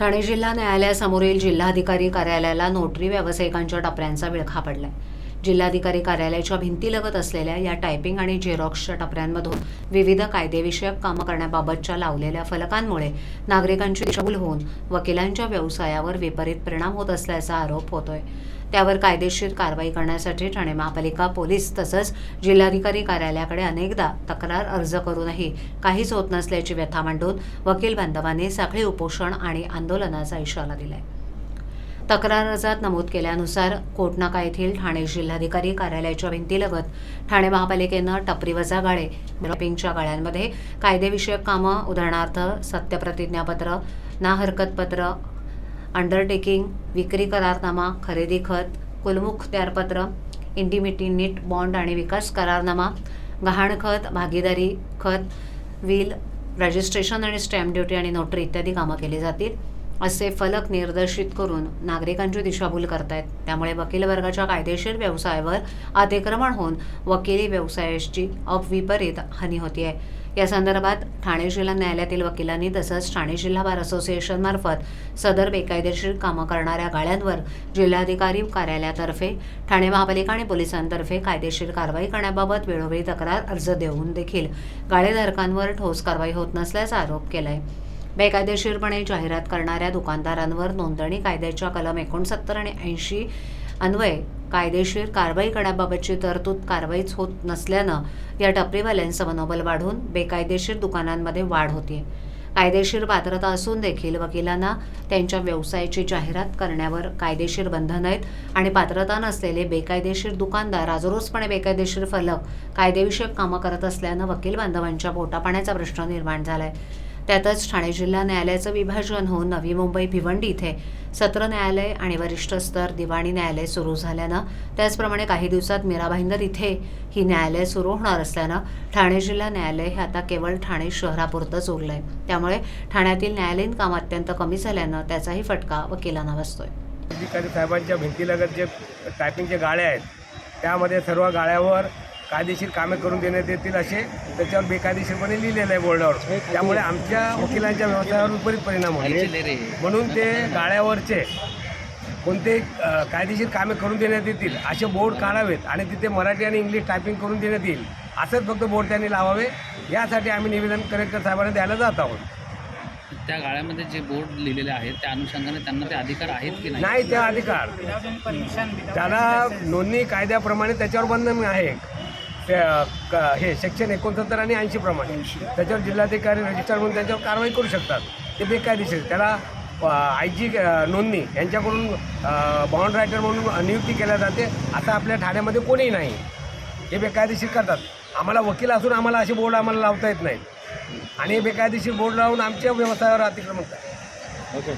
ठाणे जिल्हा न्यायालयासमोरील जिल्हाधिकारी कार्यालयाला नोटरी व्यावसायिकांच्या टपऱ्यांचा विळखा पडलाय. जिल्हाधिकारी कार्यालयाच्या भिंतीलगत असलेल्या या टायपिंग आणि झेरॉक्सच्या टपऱ्यांमधून विविध कायदेविषयक कामं करण्याबाबतच्या लावलेल्या फलकांमुळे नागरिकांची दिशाभूल होऊन वकिलांच्या व्यवसायावर विपरीत परिणाम होत असल्याचा आरोप होतोय. त्यावर कायदेशीर कारवाई करण्यासाठी ठाणे महापालिका पोलीस तसंच जिल्हाधिकारी कार्यालयाकडे अनेकदा तक्रार अर्ज करूनही काहीच होत नसल्याची व्यथा मांडून वकील बांधवांनी साखळी उपोषण आणि आंदोलनाचा इशारा दिलाय. तक्रार अर्जात नमूद केल्यानुसार कोटनाका येथील ठाणे जिल्हाधिकारी कार्यालयाच्या भिंतीलगत ठाणे महापालिकेनं टपरीवजा गाळे ब्लॉपिंगच्या गाळ्यांमध्ये कायदेविषयक कामं उदाहरणार्थ सत्यप्रतिज्ञापत्र ना हरकतपत्र अंडरटेकिंग विक्री करारनामा खरेदी खत कुलमुखत्यारपत्र इंडिमिटी नीट बॉन्ड आणि विकास करारनामा गहाणखत भागीदारी खत विल रजिस्ट्रेशन आणि स्टॅम्प ड्युटी आणि नोटरी इत्यादी कामं केली जातील. असे फलक निर्देशित करून नागरिकांची दिशाभूल करतायत. त्यामुळे वकील वर्गाच्या कायदेशीर व्यवसायावर अतिक्रमण होऊन वकिली व्यवसायाची अविपरीत हानी होतीये. या संदर्भात ठाणे जिल्हा न्यायालयातील वकिलांनी तसंच ठाणे जिल्हा बार असोसिएशनमार्फत सदर बेकायदेशीर कामं करणाऱ्या गाळ्यांवर जिल्हाधिकारी कार्यालयातर्फे ठाणे महापालिका आणि पोलिसांतर्फे कायदेशीर कारवाई करण्याबाबत वेळोवेळी तक्रार अर्ज देऊन देखील गाळेधारकांवर ठोस कारवाई होत नसल्याचा आरोप केला आहे बेकायदेशीरपणे जाहिरात करणाऱ्या दुकानदारांवर नोंदणी कायद्याच्या कलम एकोणसत्तर आणि ऐंशी अन्वये कायदेशीर कारवाई करण्याबाबतची तरतूद कारवाईच होत नसल्यानं या टपरीवाल्यांचं मनोबल वाढून बेकायदेशीर दुकानांमध्ये वाढ होतीये. कायदेशीर पात्रता असून देखील वकिलांना त्यांच्या व्यवसायाची जाहिरात करण्यावर कायदेशीर बंधन आहेत आणि पात्रता नसलेले बेकायदेशीर दुकानदार राजरोजपणे बेकायदेशीर फलक कायदेविषयक कामं करत असल्यानं वकील बांधवांच्या पोटापाण्याचा प्रश्न निर्माण झाला आहे त्यातच ठाणे जिल्हा न्यायालयाचं विभाजन होऊन नवी मुंबई भिवंडी इथे सत्र न्यायालय आणि वरिष्ठ स्तर दिवाणी न्यायालय सुरू झाल्यानं त्याचप्रमाणे काही दिवसात मीरा भाईंदर इथे ही न्यायालय सुरू होणार असल्यानं ठाणे जिल्हा न्यायालय हे आता केवळ ठाणे शहरापुरतंच उरलंय. त्यामुळे ठाण्यातील न्यायालयीन काम अत्यंत कमी झाल्यानं त्याचाही फटका वकिलांना बसतोय. अधिकारी साहेबांच्या भिंतीलगत जे टायपिंगचे गाळे आहेत त्यामध्ये सर्व गाळ्यावर कायदेशीर कामे करून देण्यात येतील असे त्याच्यावर बेकायदेशीरपणे लिहिलेलं आहे बोर्डावर. त्यामुळे आमच्या वकिलांच्या व्यवसायावर विपरीत परिणाम होईल म्हणून ते गाळ्यावरचे कोणते कायदेशीर कामे करून देण्यात येतील असे बोर्ड काढावेत आणि तिथे मराठी आणि इंग्लिश टायपिंग करून देण्यात येईल असंच फक्त बोर्ड त्यांनी लावावे. यासाठी आम्ही निवेदन कलेक्टर साहेबांना द्यायला जात आहोत. त्या गाळ्यामध्ये जे बोर्ड लिहिलेले आहेत त्या अनुषंगाने त्यांना ते अधिकार आहेत की नाही? नाही त्या अधिकार. त्याला नोंदणी कायद्याप्रमाणे त्याच्यावर बंधन आहे. हे सेक्शन एकोणसत्तर आणि ऐंशी प्रमाणे. त्याच्यावर जिल्हाधिकारी रजिस्टर म्हणून त्याच्यावर कारवाई करू शकतात. ते बेकायदेशीर त्याला आय जी नोंदणी यांच्याकडून बॉन्ड रायटर म्हणून नियुक्ती केल्या जाते. आता आपल्या ठाण्यामध्ये कोणीही नाही. हे बेकायदेशीर करतात. आम्हाला वकील असून आम्हाला असे बोर्ड आम्हाला लावता येत नाहीत आणि हे बेकायदेशीर बोर्ड लावून आमच्या व्यवसायावर अतिक्रमण करतात. ओके.